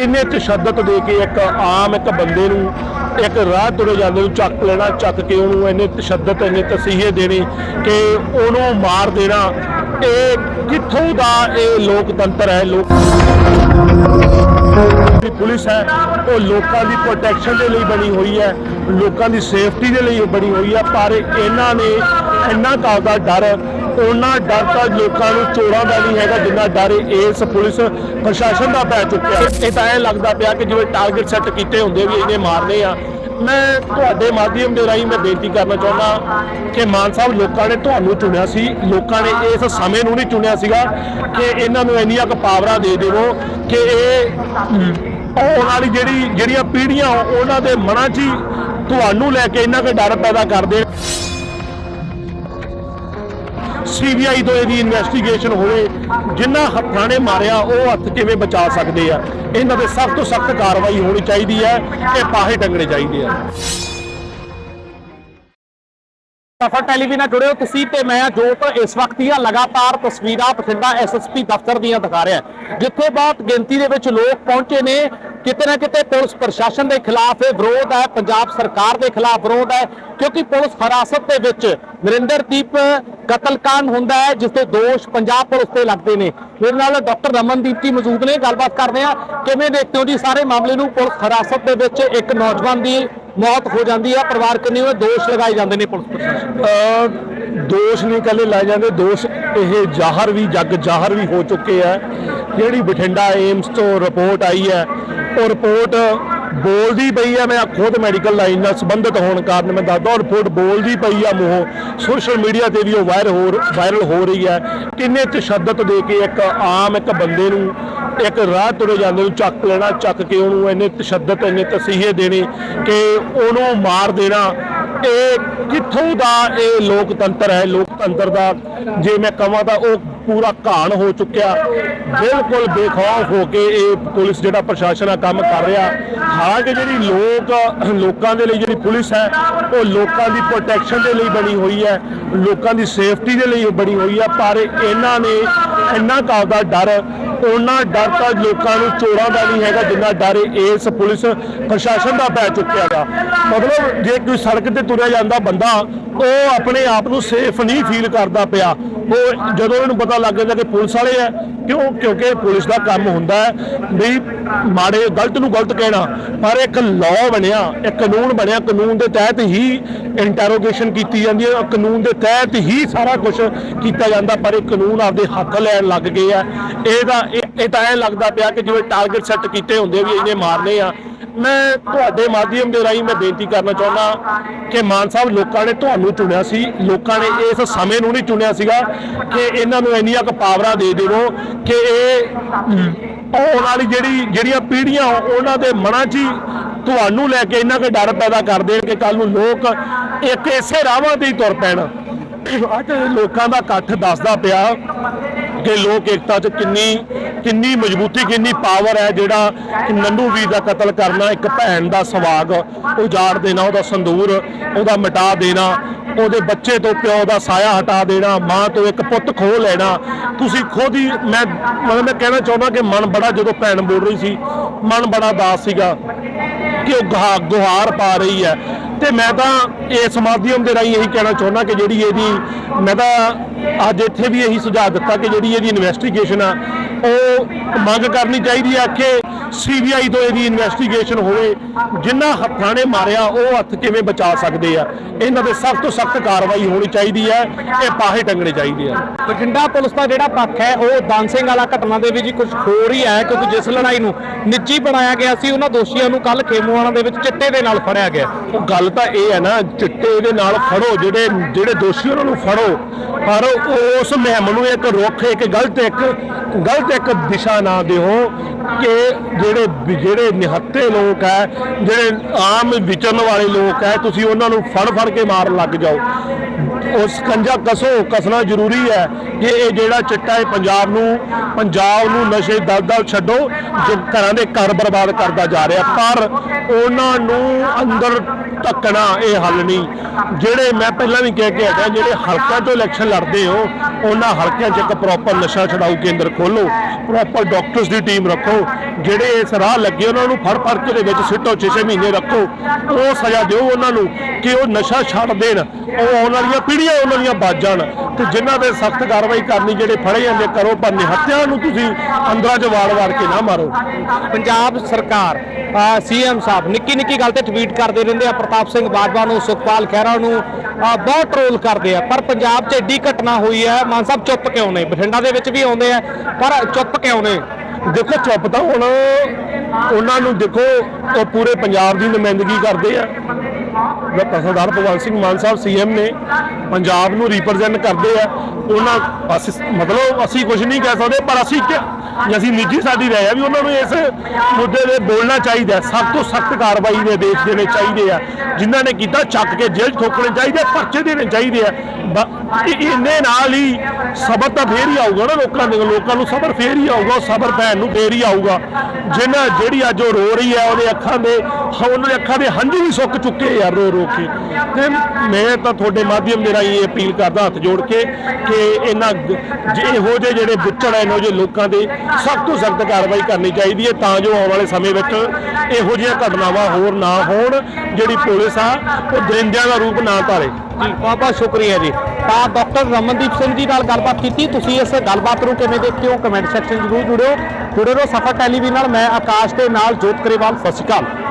ਕਿੰਨੇ ਤਸ਼ੱਦਦ ਦੇ ਕੇ ਇੱਕ ਆਮ ਇੱਕ ਬੰਦੇ ਨੂੰ ਇੱਕ ਰਾਹ ਤੁਰੇ ਜਾਂਦੇ ਨੂੰ ਚੱਕ ਲੈਣਾ, ਚੱਕ ਕੇ ਉਹਨੂੰ ਇੰਨੇ ਤਸ਼ੱਦਦ, ਇੰਨੇ ਤਸੀਹੇ ਦੇਣੇ ਕਿ ਉਹਨੂੰ ਮਾਰ ਦੇਣਾ। ਇਹ ਕਿੱਥੋਂ ਦਾ ਇਹ ਲੋਕਤੰਤਰ ਹੈ? ਲੋਕ ਪੁਲਿਸ ਹੈ, ਉਹ ਲੋਕਾਂ ਦੀ ਪ੍ਰੋਟੈਕਸ਼ਨ ਦੇ ਲਈ ਬਣੀ ਹੋਈ ਹੈ, ਲੋਕਾਂ ਦੀ ਸੇਫਟੀ ਦੇ ਲਈ ਬਣੀ ਹੋਈ ਹੈ, ਪਰ ਇਹਨਾਂ ਨੇ ਇੰਨਾ ਕਾਦਾ ਡਰ ਉਹਨਾਂ ਡਰ ਤਾਂ ਲੋਕਾਂ ਨੂੰ ਚੋਰਾਂ ਦਾ ਨਹੀਂ ਹੈਗਾ, ਜਿੰਨਾ ਡਰ ਇਸ ਪੁਲਿਸ ਪ੍ਰਸ਼ਾਸਨ ਦਾ ਪੈ ਚੁੱਕਿਆ। ਇਹ ਤਾਂ ਐ ਲੱਗਦਾ ਪਿਆ ਕਿ ਜਿਵੇਂ ਟਾਰਗੇਟ ਸੈੱਟ ਕੀਤੇ ਹੁੰਦੇ ਵੀ ਇਹਨੇ ਮਾਰਨੇ ਆ। ਮੈਂ ਤੁਹਾਡੇ ਮਾਧਿਅਮ ਦੇ ਰਾਹੀਂ ਮੈਂ ਬੇਨਤੀ ਕਰਨਾ ਚਾਹੁੰਦਾ ਕਿ ਮਾਨ ਸਾਹਿਬ ਲੋਕਾਂ ਨੇ ਤੁਹਾਨੂੰ ਚੁਣਿਆ ਸੀ, ਲੋਕਾਂ ਨੇ ਇਸ ਸਮੇਂ ਨੂੰ ਨਹੀਂ ਚੁਣਿਆ ਸੀਗਾ ਕਿ ਇਹਨਾਂ ਨੂੰ ਇੰਨੀਆਂ ਕੁ ਪਾਵਰਾਂ ਦੇ ਦੇਵੋ ਕਿ ਇਹ, ਆਉਣ ਵਾਲੀ ਜਿਹੜੀ, ਜਿਹੜੀਆਂ ਪੀੜ੍ਹੀਆਂ, ਉਹਨਾਂ ਦੇ ਮਨਾਂ 'ਚ ਹੀ ਤੁਹਾਨੂੰ ਲੈ ਕੇ ਇੰਨਾ ਕੁ ਡਰ ਪੈਦਾ ਕਰਦੇ ਸੀਬੀਆਈ ਤੋਂ ਇਹਦੀ ਇਨਵੈਸਟੀਗੇਸ਼ਨ ਹੋਵੇ ਜਿਨ੍ਹਾਂ ਹੱਥਾਂ ਨੇ ਮਾਰਿਆ, ਉਹ ਹੱਥ ਕਿਵੇਂ ਬਚਾ ਸਕਦੇ ਆ? ਇਹਨਾਂ ਤੇ ਸਖਤ ਤੋਂ ਸਖਤ ਕਾਰਵਾਈ ਹੋਣੀ ਚਾਹੀਦੀ ਹੈ ਤੇ ਪਾਹੇ ਟੰਗਣੇ ਚਾਹੀਦੇ ਆ। ਸਫਰ ਟੈਲੀਵਿਜ਼ਨ ਨਾਲ ਜੁੜੇ ਹੋ ਤੁਸੀਂ ਤੇ ਮੈਂ ਜੋਤ। ਇਸ ਵਕਤ ਦੀਆਂ ਲਗਾਤਾਰ ਤਸਵੀਰਾਂ ਬਠਿੰਡਾ ਐਸਐਸਪੀ ਦਫ਼ਤਰ ਦੀਆਂ ਦਿਖਾ ਰਿਹਾ। ਜਿੱਥੇ ਬਹੁਤ ਗਿਣਤੀ ਦੇ ਵਿੱਚ ਲੋਕ ਪਹੁੰਚੇ ਨੇ। ਕਿਤੇ ਨਾ ਕਿਤੇ ਪੁਲਿਸ ਪ੍ਰਸ਼ਾਸਨ ਦੇ ਖਿਲਾਫ ਇਹ ਵਿਰੋਧ ਹੈ, ਪੰਜਾਬ ਸਰਕਾਰ ਦੇ ਖਿਲਾਫ ਵਿਰੋਧ ਹੈ, ਕਿਉਂਕਿ ਪੁਲਿਸ ਹਿਰਾਸਤ ਦੇ ਵਿੱਚ ਨਰਿੰਦਰਦੀਪ ਕਤਲकांड ਹੁੰਦਾ ਹੈ, ਜਿਸ ਦੇ ਦੋਸ਼ ਪੰਜਾਬ ਪੁਲਿਸ ਤੇ ਲੱਗਦੇ ਨੇ। ਮੇਰੇ ਨਾਲ ਡਾਕਟਰ ਰਮਨਦੀਪ ਜੀ ਮੌਜੂਦ ਨੇ, ਗੱਲਬਾਤ ਕਰਦੇ ਆ ਕਿਵੇਂ ਦੇਖਦੇ ਹੋ ਜੀ ਸਾਰੇ ਮਾਮਲੇ ਨੂੰ? ਪੁਲਿਸ ਹਿਰਾਸਤ ਦੇ ਵਿੱਚ ਇੱਕ ਨੌਜਵਾਨ ਦੀ ਮੌਤ ਹੋ ਜਾਂਦੀ ਹੈ, ਪਰਿਵਾਰ ਕਿੰਨੇ ਉਹ ਦੋਸ਼ ਲਗਾਏ ਜਾਂਦੇ ਨੇ ਪੁਲਿਸ ਪ੍ਰਸ਼ਾਸਨ ਦੋਸ਼ ਨਹੀਂ ਕੱਲੇ ਲਾਏ ਜਾਂਦੇ, ਦੋਸ਼ ਇਹ ਜ਼ਾਹਰ ਵੀ, ਜੱਗ ਜ਼ਾਹਰ ਵੀ ਹੋ ਚੁੱਕੇ ਆ। ਜਿਹੜੀ ਬਠਿੰਡਾ ਏਮਸ ਤੋਂ ਰਿਪੋਰਟ ਆਈ ਹੈ ਉਹ ਰਿਪੋਰਟ ਬੋਲਦੀ ਪਈ ਆ, ਮੈਂ ਖੁਦ ਮੈਡੀਕਲ ਲਾਈਨ ਨਾਲ ਸੰਬੰਧਿਤ ਹੋਣ ਕਾਰਨ ਮੈਂ ਦੱਸਦਾ, ਉਹ ਰਿਪੋਰਟ ਬੋਲਦੀ ਪਈ ਆ ਮੂੰਹੋਂ। ਸੋਸ਼ਲ ਮੀਡੀਆ ਤੇ ਵੀ ਉਹ ਵਾਇਰਲ ਹੋ ਵਾਇਰਲ ਹੋ ਰਹੀ ਹੈ ਕਿੰਨੇ ਤਸ਼ੱਦਦ ਦੇ ਕੇ ਇੱਕ ਆਮ ਇੱਕ ਬੰਦੇ ਨੂੰ ਇੱਕ ਰਾਹ ਤੁਰੇ ਜਾਂਦੇ ਨੂੰ ਚੱਕ ਲੈਣਾ, ਚੱਕ ਕੇ ਉਹਨੂੰ ਇੰਨੇ ਤਸ਼ੱਦਦ, ਇੰਨੇ ਤਸੀਹੇ ਦੇਣੇ ਕਿ ਉਹਨੂੰ ਮਾਰ ਦੇਣਾ। ਇਹ ਕਿੱਥੋਂ ਦਾ ਇਹ ਲੋਕਤੰਤਰ ਹੈ? ਲੋਕਤੰਤਰ ਦਾ ਜੇ ਮੈਂ ਕਹਾਂ ਤਾਂ ਉਹ ਪੂਰਾ ਘਾਣ ਹੋ ਚੁੱਕਿਆ। ਬਿਲਕੁਲ ਬੇਖੌਫ ਹੋ ਕੇ ਇਹ ਪੁਲਿਸ ਜਿਹੜਾ ਪ੍ਰਸ਼ਾਸਨ ਆ ਕੰਮ ਕਰ ਰਿਹਾ। ਹਾਲਾਂਕਿ ਜਿਹੜੀ ਲੋਕ, ਲੋਕਾਂ ਦੇ ਲਈ ਜਿਹੜੀ ਪੁਲਿਸ ਹੈ, ਉਹ ਲੋਕਾਂ ਦੀ ਪ੍ਰੋਟੈਕਸ਼ਨ ਦੇ ਲਈ ਬਣੀ ਹੋਈ ਹੈ, ਲੋਕਾਂ ਦੀ ਸੇਫਟੀ ਦੇ ਲਈ ਬਣੀ ਹੋਈ ਹੈ, ਪਰ ਇਹਨਾਂ ਨੇ ਇੰਨਾ ਕਾਦਾ ਡਰ, ਉਹਨਾਂ ਡਰ ਤਾਂ ਲੋਕਾਂ ਨੂੰ ਚੋਰਾਂ ਦਾ ਨਹੀਂ ਹੈਗਾ, ਜਿੰਨਾ ਡਰ ਇਸ ਪੁਲਿਸ ਪ੍ਰਸ਼ਾਸਨ ਦਾ ਪੈ ਚੁੱਕਿਆ ਗਾ ਮਤਲਬ ਜੇ ਕੋਈ ਸੜਕ ਤੇ ਤੁਰਿਆ ਜਾਂਦਾ ਬੰਦਾ, ਉਹ ਆਪਣੇ ਆਪ ਨੂੰ ਸੇਫ ਨਹੀਂ ਫੀਲ ਕਰਦਾ ਪਿਆ। ਉਹ ਜਦੋਂ ਇਹਨੂੰ ਪਤਾ ਲੱਗ ਜਾਂਦਾ ਕਿ ਪੁਲਿਸ ਵਾਲੇ ਆ, ਕਿਉਂ, ਕਿਉਂਕਿ ਪੁਲਿਸ ਦਾ ਕੰਮ ਹੁੰਦਾ ਹੈ ਵੀ ਮਾੜੇ ਗਲਤ ਨੂੰ ਗਲਤ ਕਹਿਣਾ, ਪਰ ਇੱਕ ਲਾਅ ਬਣਿਆ, ਇੱਕ ਕਾਨੂੰਨ ਬਣਿਆ, ਕਾਨੂੰਨ ਦੇ ਤਹਿਤ ਹੀ ਇੰਟਰੋਗੇਸ਼ਨ ਕੀਤੀ ਜਾਂਦੀ ਹੈ, ਕਾਨੂੰਨ ਦੇ ਤਹਿਤ ਹੀ ਸਾਰਾ ਕੁਝ ਕੀਤਾ ਜਾਂਦਾ, ਪਰ ਇਹ ਕਾਨੂੰਨ ਆਪਦੇ ਹੱਥ ਲੈਣ ਲੱਗ ਗਏ ਆ। ਇਹਦਾ ਇਹ ਇਹ ਤਾਂ ਐ ਲੱਗਦਾ ਪਿਆ ਕਿ ਜਿਵੇਂ ਟਾਰਗੇਟ ਸੈੱਟ ਕੀਤੇ ਹੁੰਦੇ ਵੀ ਇਹਨੇ ਮਾਰਨੇ ਆ ਮੈਂ ਤੁਹਾਡੇ ਮਾਧਿਅਮ ਦੇ ਰਾਹੀਂ ਮੈਂ ਬੇਨਤੀ ਕਰਨਾ ਚਾਹੁੰਦਾ ਕਿ ਮਾਨ ਸਾਹਿਬ ਲੋਕਾਂ ਨੇ ਤੁਹਾਨੂੰ ਚੁਣਿਆ ਸੀ, ਲੋਕਾਂ ਨੇ ਇਸ ਸਮੇਂ ਨੂੰ ਨਹੀਂ ਚੁਣਿਆ ਸੀਗਾ ਕਿ ਇਹਨਾਂ ਨੂੰ ਇੰਨੀਆਂ ਕੁ ਪਾਵਰਾਂ ਦੇ ਦੇਵੋ ਕਿ ਇਹ, ਆਉਣ ਵਾਲੀ ਜਿਹੜੀ, ਜਿਹੜੀਆਂ ਪੀੜ੍ਹੀਆਂ ਉਹਨਾਂ ਦੇ ਮਨਾਂ 'ਚ ਹੀ ਤੁਹਾਨੂੰ ਲੈ ਕੇ ਇੰਨਾ ਕੁ ਡਰ ਪੈਦਾ ਕਰ ਦੇਣ ਕਿ ਕੱਲ ਨੂੰ ਲੋਕ ਇੱਕ ਇਸੇ ਰਾਹਾਂ ਤੇ ਹੀ ਤੁਰ ਪੈਣ। ਅੱਜ ਲੋਕਾਂ ਦਾ ਇਕੱਠ ਦੱਸਦਾ ਪਿਆ ਕਿ ਲੋਕ ਏਕਤਾ 'ਚ ਕਿੰਨੀ ਕਿੰਨੀ ਮਜ਼ਬੂਤੀ, ਕਿੰਨੀ ਪਾਵਰ ਹੈ ਜਿਹੜਾ ਕਿ ਨੰਨੂ ਵੀਰ ਦਾ ਕਤਲ ਕਰਨਾ ਇੱਕ ਭੈਣ ਦਾ ਸਵਾਗ ਉਜਾੜ ਦੇਣਾ, ਉਹਦਾ ਸੰਦੂਰ, ਉਹਦਾ ਮਿਟਾ ਦੇਣਾ, ਉਹਦੇ ਬੱਚੇ ਤੋਂ ਪਿਓ ਦਾ ਸਾਇਆ ਹਟਾ ਦੇਣਾ, ਮਾਂ ਤੋਂ ਇੱਕ ਪੁੱਤ ਖੋਹ ਲੈਣਾ। ਤੁਸੀਂ ਖੁਦ ਹੀ, ਮੈਂ, ਮਤਲਬ ਮੈਂ ਕਹਿਣਾ ਚਾਹੁੰਦਾ ਕਿ ਮਨ ਬੜਾ ਜਦੋਂ ਭੈਣ ਬੋਲ ਰਹੀ ਸੀ, ਮਨ ਬੜਾ ਦਾਸ ਸੀਗਾ। ਕਿ ਉਹ ਗੁਹਾ- ਗੁਹਾਰ ਪਾ ਰਹੀ ਹੈ। ਤੇ ਮੈਂ ਤਾਂ ਇਸ ਮਾਧਿਅਮ ਦੇ ਰਾਹੀਂ ਇਹੀ ਕਹਿਣਾ ਚਾਹੁੰਦਾ ਕਿ ਜਿਹੜੀ ਇਹਦੀ ਮੈਂ ਤਾਂ ਅੱਜ ਇੱਥੇ ਵੀ ਇਹੀ ਸੁਝਾਅ ਦਿੱਤਾ ਕਿ ਜਿਹੜੀ ਇਹਦੀ ਇਨਵੈਸਟੀਗੇਸ਼ਨ ਆ, ਉਹ ਮੰਗ ਕਰਨੀ ਚਾਹੀਦੀ ਆ ਕਿ ਸੀਬੀਆਈ ਤੋਂ ਇਹਦੀ ਇਨਵੈਸਟੀਗੇਸ਼ਨ ਹੋਵੇ ਜਿਨ੍ਹਾਂ ਹੱਥਾਂ ਨੇ ਮਾਰਿਆ ਉਹ ਹੱਥ ਕਿਵੇਂ ਬਚਾ ਸਕਦੇ ਆ? ਇਹਨਾਂ ਤੇ ਸਖਤ ਤੋਂ ਸਖਤ ਕਾਰਵਾਈ ਹੋਣੀ ਚਾਹੀਦੀ ਹੈ ਇਹ ਪਾਹੇ ਟੰਗਣੇ ਚਾਹੀਦੇ ਆ। ਬਠਿੰਡਾ ਪੁਲਿਸ ਦਾ ਜਿਹੜਾ ਪੱਖ ਹੈ ਉਹ ਦਾਨਸਿੰਗ ਵਾਲਾ ਘਟਨਾ ਦੇ ਵਿੱਚ ਕੁਝ ਹੋਰ ਹੀ ਹੈ ਕਿਉਂਕਿ ਜਿਸ ਲੜਾਈ ਨੂੰ ਨਿੱਜੀ ਬਣਾਇਆ ਗਿਆ ਸੀ ਉਹਨਾਂ ਦੋਸ਼ੀਆਂ ਨੂੰ ਕੱਲ ਖੇਮੂਆਣਾ ਦੇ ਵਿੱਚ ਚਿੱਟੇ ਦੇ ਨਾਲ ਫੜਿਆ ਗਿਆ। ਉਹ ਗੱਲ ਤਾਂ ਇਹ ਹੈ ਨਾ ਚਿੱਟੇ ਦੇ ਨਾਲ ਫੜੋ ਜਿਹੜੇ ਜਿਹੜੇ ਦੋਸ਼ੀ ਉਹਨਾਂ ਨੂੰ ਫੜੋ। ਪਰ ਉਸ ਮੁਹਿੰਮ ਨੂੰ ਇੱਕ ਰੁੱਖ ਇੱਕ ਗਲਤ ਇੱਕ ਗਲਤ ਇੱਕ ਦਿਸ਼ਾ ਨਾ ਦਿਓ ਕਿ ਜਿਹੜੇ ਜਿਹੜੇ ਨਿਹੱਤੇ ਲੋਕ ਹੈ ਜਿਹੜੇ ਆਮ ਵਿਚਰਨ ਵਾਲੇ ਲੋਕ ਹੈ ਤੁਸੀਂ ਉਹਨਾਂ ਨੂੰ ਫੜ ਫੜ ਕੇ ਮਾਰਨ ਲੱਗ ਜਾਓ। ਉਸ ਕੰਜਾ ਕਸੋ ਕਸਣਾ ਜ਼ਰੂਰੀ ਹੈ ਕਿ ਇਹ ਜਿਹੜਾ ਚਿੱਟਾ ਹੈ ਪੰਜਾਬ ਨੂੰ ਪੰਜਾਬ ਨੂੰ ਨਸ਼ੇ ਦਲਦਲ ਛੱਡੋ, ਜੋ ਘਰਾਂ ਦੇ ਘਰ ਬਰਬਾਦ ਕਰਦਾ ਜਾ ਰਿਹਾ। ਪਰ ਉਹਨਾਂ ਨੂੰ ਅੰਦਰ ਧੱਕਣਾ ਇਹ ਹੱਲ ਨਹੀਂ। ਜਿਹੜੇ ਮੈਂ ਪਹਿਲਾਂ ਵੀ ਕਹਿ ਕੇ ਹਟਿਆ, ਜਿਹੜੇ ਹਲਕਿਆਂ ਤੋਂ ਇਲੈਕਸ਼ਨ ਲੜਦੇ ਹੋ, ਉਹਨਾਂ ਹਲਕਿਆਂ 'ਚ ਇੱਕ ਪ੍ਰੋਪਰ ਨਸ਼ਾ ਛਡਾਊ ਕੇਂਦਰ ਖੋਲੋ ਪ੍ਰੋਪਰ ਡਾਕਟਰਸ ਦੀ ਟੀਮ ਰੱਖੋ, ਜਿਹੜੇ ਇਸ ਰਾਹ ਲੱਗੇ ਉਹਨਾਂ ਨੂੰ ਫੜ ਫੜ ਕੇ ਦੇ ਵਿੱਚ ਸਿੱਟੋ 6-6 ਮਹੀਨੇ ਰੱਖੋ, ਉਹ ਸਜ਼ਾ ਦਿਓ ਉਹਨਾਂ ਨੂੰ ਕਿ ਉਹ ਨਸ਼ਾ ਛੱਡ ਦੇਣ, ਉਹ ਆਉਣ ਵਾਲੀਆਂ ਪੀੜ੍ਹੀਆਂ, ਉਹਨਾਂ ਦੀਆਂ ਬਚ ਜਾਣ। ਤੇ ਜਿਨ੍ਹਾਂ ਦੇ ਸਖਤ ਕਾਰਵਾਈ ਕਰਨੀ, ਜਿਹੜੇ ਫੜੇ ਜਾਂਦੇ, ਕਰੋ ਪਰ ਨਿਹੱਤਿਆਂ ਨੂੰ ਤੁਸੀਂ ਅੰਦਰਾਂ 'ਚ ਵਾੜ-ਵਾੜ ਕੇ ਨਾ ਮਾਰੋ। ਪੰਜਾਬ ਸਰਕਾਰ ਸੀਐਮ ਸਾਹਿਬ ਨਿੱਕੀ ਨਿੱਕੀ ਗੱਲ ਤੇ ਟਵੀਟ ਕਰਦੇ ਰਹਿੰਦੇ ਆ ਪ੍ਰਤਾਪ ਸਿੰਘ ਬਾਜਵਾ ਨੂੰ, ਸੁਖਪਾਲ ਖਹਿਰਾ ਨੂੰ ਬਹੁਤ ਟ੍ਰੋਲ ਕਰਦੇ ਆ। ਪਰ ਪੰਜਾਬ 'ਚ ਐਡੀ ਘਟਨਾ ਹੋਈ ਹੈ, ਮਾਨ ਸਾਹਿਬ ਚੁੱਪ ਕਿਉਂ ਨੇ? ਬਠਿੰਡਾ ਦੇ ਵਿੱਚ ਵੀ ਆਉਂਦੇ ਆ, ਪਰ ਚੁੱਪ ਕਿਉਂ ਨੇ? ਦੇਖੋ, ਚੁੱਪ ਤਾਂ ਹੁਣ ਉਹਨਾਂ ਨੂੰ ਦੇਖੋ, ਉਹ ਪੂਰੇ ਪੰਜਾਬ ਦੀ ਨੁਮਾਇੰਦਗੀ ਕਰਦੇ ਆ। ਸਰਦਾਰ ਭਗਵੰਤ ਸਿੰਘ ਮਾਨ ਸਾਹਿਬ ਸੀਐਮ ਨੇ ਪੰਜਾਬ ਨੂੰ ਰਿਪਰੈਜ਼ੈਂਟ ਕਰਦੇ ਆ। ਉਹਨਾਂ ਅਸੀਂ ਮਤਲਬ ਅਸੀਂ ਕੁਝ ਨਹੀਂ ਕਹਿ ਸਕਦੇ, ਪਰ ਅਸੀਂ ਅਸੀਂ ਨਿੱਜੀ ਸਾਡੀ ਰਾਏ ਆ ਵੀ ਉਹਨਾਂ ਨੂੰ ਇਸ ਮੁੱਦੇ ਤੇ ਬੋਲਣਾ ਚਾਹੀਦਾ ਸਖਤ ਤੋਂ ਸਖਤ ਕਾਰਵਾਈ ਦੇ ਦੇਸ਼ ਦੇਣੇ ਚਾਹੀਦੇ ਆ। ਜਿਨ੍ਹਾਂ ਨੇ ਕੀਤਾ, ਚੱਕ ਕੇ ਜੇਲ੍ਹ ਠੋਕਣੇ ਚਾਹੀਦੇ ਪਰਚੇ ਦੇਣੇ ਚਾਹੀਦੇ ਆ। ਬ- ਇਹਨੇ ਨਾਲ ਹੀ ਸਬਰ ਤਾਂ ਫੇਰ ਹੀ ਆਊਗਾ ਨਾ ਲੋਕਾਂ ਦੇ, ਲੋਕਾਂ ਨੂੰ ਸਬਰ ਫੇਰ ਹੀ ਆਊਗਾ ਸਬਰ ਭੈਣ ਨੂੰ ਫੇਰ ਹੀ ਆਊਗਾ। ਜਿਹਨਾਂ ਜਿਹੜੀ ਅੱਜ ਉਹ ਰੋ ਰਹੀ ਹੈ, ਉਹਦੇ ਅੱਖਾਂ ਦੇ ਉਹਨਾਂ ਦੇ ਅੱਖਾਂ ਦੇ ਹੰਝੂ ਵੀ ਸੁੱਕ ਚੁੱਕੇ ਯਾਰ ਰੋ ਰੋ ਕੇ। ਤੇ ਮੈਂ ਤਾਂ ਤੁਹਾਡੇ ਮਾਧਿਅਮ ਦੇ ਰਾਹੀਂ ਇਹ ਅਪੀਲ ਕਰਦਾ ਹੱਥ ਜੋੜ ਕੇ ਕਿ ਇਹਨਾਂ ਇਹੋ ਜਿਹੇ ਜਿਹੜੇ ਬੁੱਚੜ ਹੈ ਇਹੋ ਜਿਹੇ ਲੋਕਾਂ ਦੇ ਸਖਤ ਤੋਂ ਸਖਤ ਕਾਰਵਾਈ ਕਰਨੀ ਚਾਹੀਦੀ ਹੈ, ਤਾਂ ਜੋ ਆਉਣ ਵਾਲੇ ਸਮੇਂ ਵਿੱਚ ਇਹੋ ਜਿਹੀਆਂ ਘਟਨਾਵਾਂ ਹੋਰ ਨਾ ਹੋਣ, ਜਿਹੜੀ ਪੁਲਿਸ ਆ, ਉਹ ਦਰਿੰਦਿਆਂ ਦਾ ਰੂਪ ਨਾ ਧਾਰੇ। ਜੀ ਬਹੁਤ ਬਹੁਤ ਸ਼ੁਕਰੀਆ ਜੀ। ਤਾਂ ਡਾਕਟਰ ਰਮਨਦੀਪ ਸਿੰਘ ਜੀ ਨਾਲ ਗੱਲਬਾਤ ਕੀਤੀ। ਤੁਸੀਂ ਇਸ ਗੱਲਬਾਤ ਨੂੰ ਕਿਵੇਂ ਦੇਖਦੇ ਹੋ ਕਮੈਂਟ ਸੈਕਸ਼ਨ ਜ਼ਰੂਰ ਜੁੜਿਓ। ਜੁੜੇ ਰਹੋ ਸਫਾ ਟੈਲੀਵਿਜ਼ਨ ਨਾਲ। ਮੈਂ ਆਕਾਸ਼ ਦੇ ਨਾਲ ਜੋਤ ਕਰੇਵਾਲ ਸਤਿ ਸ਼੍ਰੀ ਅਕਾਲ।